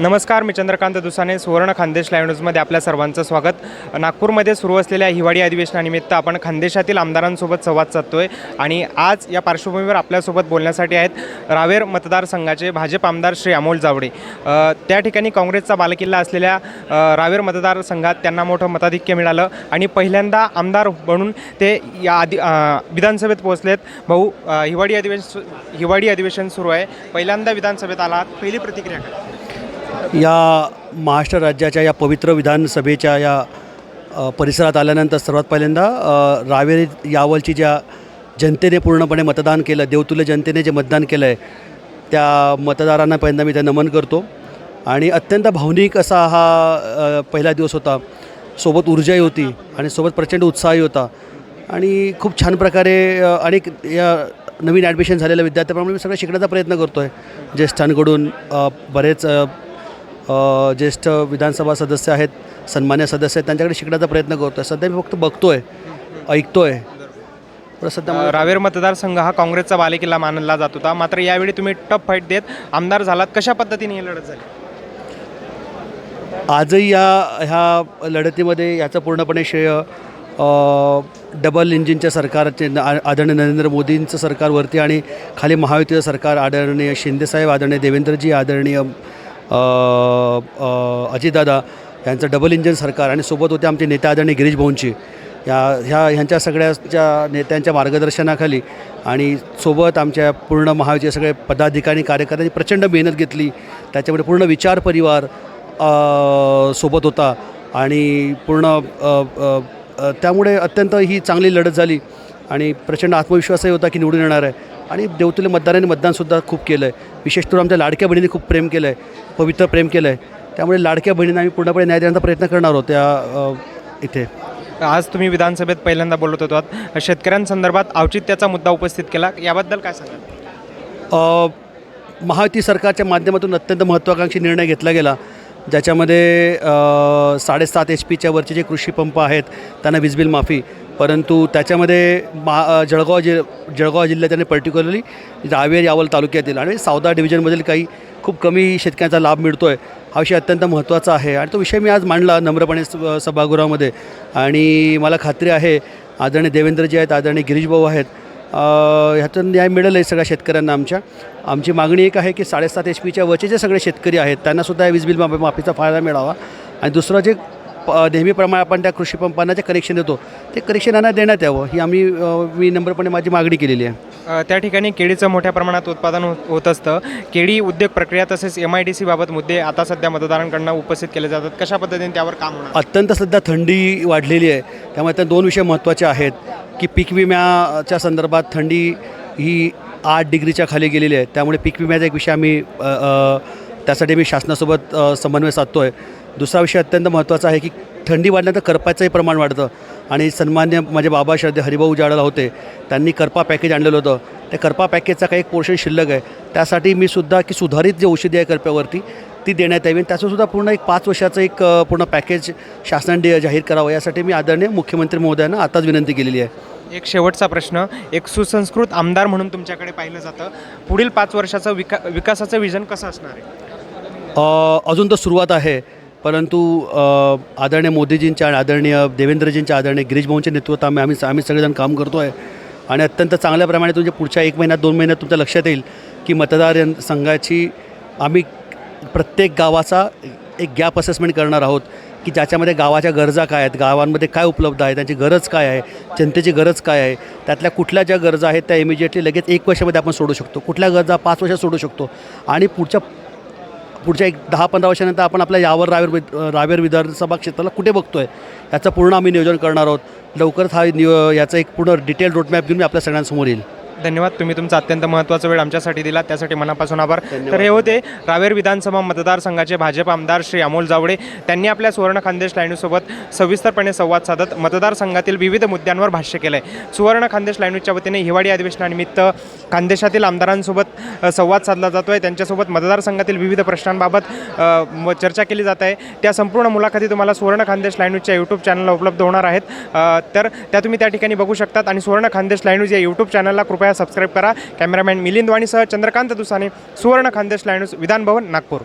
नमस्कार मी चंद्रकांत दुसाने सुवर्ण खानदेश लाईव्ह न्यूजमध्ये आपल्या सर्वांचं स्वागत. नागपूरमध्ये सुरू असलेल्या हिवाळी अधिवेशनानिमित्त आपण खानदेशातील आमदारांसोबत संवाद साधतोय आणि आज या पार्श्वभूमीवर आपल्यासोबत बोलण्यासाठी आहेत रावेर मतदारसंघाचे भाजप आमदार श्री अमोल जावडे. त्या ठिकाणी काँग्रेसचा बालेकिल्ला असलेल्या रावेर मतदारसंघात त्यांना मोठं मताधिक्य मिळालं आणि पहिल्यांदा आमदार म्हणून ते या आधी विधानसभेत पोहोचलेत. भाऊ हिवाळी अधिवेशन हिवाळी अधिवेशन सुरू आहे. पहिल्यांदा विधानसभेत आलात. पहिली प्रतिक्रिया काय? या महाराष्ट्र राज्याच्या या पवित्र विधानसभेच्या या परिसरात आल्यानंतर सर्वात पहिल्यांदा रावेरी यावलची ज्या जनतेने पूर्णपणे मतदान केलं देवतुल्य जनतेने जे मतदान केलं आहे त्या मतदारांना पहिल्यांदा मी ते नमन करतो. आणि अत्यंत भावनिक असा हा पहिला दिवस होता. सोबत ऊर्जाही होती आणि सोबत प्रचंड उत्साहही होता. आणि खूप छान प्रकारे अनेक या नवीन ॲडमिशन झालेल्या विद्यार्थ्याप्रमाणे मी सगळं शिकण्याचा प्रयत्न करतो आहे ज्येष्ठांकडून बरेच ज्येष्ठ विधानसभा सदस्य आहेत सन्मान्य सदस्य आहेत त्यांच्याकडे शिकण्याचा प्रयत्न करतो आहे सध्या मी फक्त बघतो आहे ऐकतो आहे सध्या रावेर मतदारसंघ हा काँग्रेसचा बालेकिल्ला मानला जात होता. मात्र यावेळी तुम्ही टफ फाईट देत आमदार झालात. कशा पद्धतीने ही लढत झाली? आजही या ह्या लढतीमध्ये याचं पूर्णपणे श्रेय डबल इंजिनच्या सरकारचे आदरणीय नरेंद्र मोदींचं सरकारवरती आणि खाली महायुतीचं सरकार आदरणीय शिंदेसाहेब आदरणीय देवेंद्रजी आदरणीय अजितदादा यांचं डबल इंजन सरकार आणि सोबत होते आमचे नेते आदरणीय गिरीश भाऊंची या ह्या ह्यांच्या सगळ्याच्या नेत्यांच्या मार्गदर्शनाखाली आणि सोबत आमच्या पूर्ण महायुतीचे सगळे पदाधिकारी कार्यकर्त्यांनी प्रचंड मेहनत घेतली. त्याच्यामध्ये पूर्ण विचार परिवार सोबत होता आणि पूर्ण त्यामुळे अत्यंत ही चांगली लढत झाली. आणि प्रचंड आत्मविश्वासही होता की निवडून येणार आहे. आणि देवतुल्य मतदारांनी मतदानसुद्धा खूप केलं आहे. विशेष करून आमच्या लाडक्या बहिणींनी खूप प्रेम केलं आहे. पवित्र प्रेम केलं आहे. त्यामुळे लाडक्या बहिणींना आम्ही पूर्णपणे न्याय देण्याचा प्रयत्न करणार आहोत त्या इथे. आज तुम्ही विधानसभेत पहिल्यांदा बोलत होतात. शेतकऱ्यांसंदर्भात औचित्याचा मुद्दा उपस्थित केला. याबद्दल काय सांगाल? महायुती सरकारच्या माध्यमातून अत्यंत महत्त्वाकांक्षी निर्णय घेतला गेला. ज्याच्यामध्ये साडेसात एच पीच्या वरचे जे कृषी पंप आहेत त्यांना वीजबिल माफी. परंतु त्याच्यामध्ये मा जळगाव जि जळगाव जिल्ह्यात आणि पर्टिक्युलरली रावेर यावल तालुक्यातील आणि सावदा डिव्हिजनमधील काही खूप कमी शेतकऱ्यांचा लाभ मिळतो आहे हा विषय अत्यंत महत्त्वाचा आहे. आणि तो विषय मी आज मांडला नम्रपणे स- सभागृहामध्ये. आणि मला खात्री आहे आदरणीय देवेंद्रजी आहेत आदरणीय गिरीश भाऊ आहेत ह्यातून न्याय मिळेल आहे सगळ्या शेतकऱ्यांना आमच्या. आमची मागणी एक आहे की साडेसात एच पीच्या वरचे जे सगळे शेतकरी आहेत त्यांनासुद्धा या वीज बिल माफी माफीचा फायदा मिळावा. आणि दुसरं जे प नेहमीप्रमाणे आपण त्या कृषी पंपांना जे कनेक्शन देतो ते कनेक्शन यांना देण्यात यावं. ही आम्ही मी नम्रपणे माझी मागणी केलेली आहे. त्या ठिकाणी केळीचं मोठ्या प्रमाणात उत्पादन होत होत असतं. केळी उद्योग प्रक्रिया तसेच एम आय डी सी बाबत मुद्दे आता सध्या मतदारांकडनं उपस्थित केले जातात. कशा पद्धतीने त्यावर काम होणार? अत्यंत सध्या थंडी वाढलेली आहे. त्यामुळे त्या दोन विषय महत्त्वाचे आहेत. की पीक विम्याच्या संदर्भात थंडी ही आठ डिग्रीच्या खाली गेलेली आहे. त्यामुळे पीक विम्याचा एक विषय आम्ही त्यासाठी मी शासनासोबत समन्वय साधतो आहे दुसरा विषय अत्यंत महत्त्वाचा आहे की थंडी वाढल्यानंतर करपाचंही प्रमाण वाढतं. आणि सन्मान्य माझे बाबा श्रद्धे हरिभाऊ जाडाला होते त्यांनी करपा पॅकेज आणलेलं होतं. त्या करपा पॅकेजचा काही एक पोर्शन शिल्लक आहे. त्यासाठी मी सुद्धा की सुधारित जे औषधी आहे करप्यावरती ती देण्यात यावी. आणि त्याचंसुद्धा पूर्ण एक पाच वर्षाचं एक पूर्ण पॅकेज शासनाने दे- जाहीर करावं यासाठी मी आदरणीय मुख्यमंत्री महोदयांना आताच विनंती केलेली आहे. एक शेवटचा प्रश्न एक सुसंस्कृत आमदार म्हणून तुमच्याकडे पाहिलं जातं. पुढील पाच वर्षाचं विका विकासाचं विजन कसं असणार आहे? अजून तर सुरुवात आहे. परंतु आदरणीय मोदीजींच्या आणि आदरणीय देवेंद्रजींच्या आदरणीय गिरीश भाऊंच्या नेतृत्वात आम्ही आम्ही आम्ही सगळेजण काम करतो आहे आणि अत्यंत चांगल्या प्रमाणे तुमच्या पुढच्या एक महिन्यात दोन महिन्यात तुमच्या लक्षात येईल की मतदार संघाची आम्ही प्रत्येक गावाचा एक गॅप असेसमेंट करणार आहोत की ज्याच्यामध्ये गावाच्या गरजा काय आहेत गावांमध्ये काय उपलब्ध आहे त्यांची गरज काय आहे जनतेची गरज काय आहे त्यातल्या कुठल्या ज्या गरजा आहेत त्या इमिजिएटली लगेच एक वर्षामध्ये आपण सोडू शकतो. कुठल्या गरजा पाच वर्षात सोडू शकतो. आणि पुढच्या पुढच्या एक दहा पंधरा वर्षानंतर आपण आपल्या यावर रावेर रावेर विधानसभा क्षेत्राला कुठे बघतो आहे याचं पूर्ण आम्ही नियोजन करणार आहोत. लवकरच हा नियो याचा एक पूर्ण डिटेल रोडमॅप घेऊन मी आपल्या सगळ्यांसमोर येईल. धन्यवाद. तुम्ही तुमचा अत्यंत महत्त्वाचा वेळ आमच्यासाठी दिला त्यासाठी मनापासून आभार. तर हे होते रावेर विधानसभा मतदारसंघाचे भाजप आमदार श्री अमोल जावडे. त्यांनी आपल्या सुवर्ण खानदेश लाईनसोबत सविस्तरपणे संवाद साधत मतदारसंघातील विविध मुद्द्यांवर भाष्य केलं आहे सुवर्ण खानदेश लाईनच्या वतीने हिवाळी अधिवेशनानिमित्त खानदेशातील आमदारांसोबत संवाद साधला जातो आहे त्यांच्यासोबत मतदारसंघातील विविध प्रश्नांबाबत चर्चा केली जात आहे. त्या संपूर्ण मुलाखती तुम्हाला सुवर्ण खानदेश लाईनच्या यूट्यूब चॅनलला उपलब्ध होणार आहेत. तर त्या तुम्ही त्या ठिकाणी बघू शकतात. आणि सुवर्ण खानदेश लाईन्यूज या यूट्यूब चॅनलला कृपया सबस्क्राईब करा. कॅमेरामॅन मिलिंद वाणीसह चंद्रकांत दुसाने सुवर्ण खानदेश लायनूस विधान भवन नागपूर.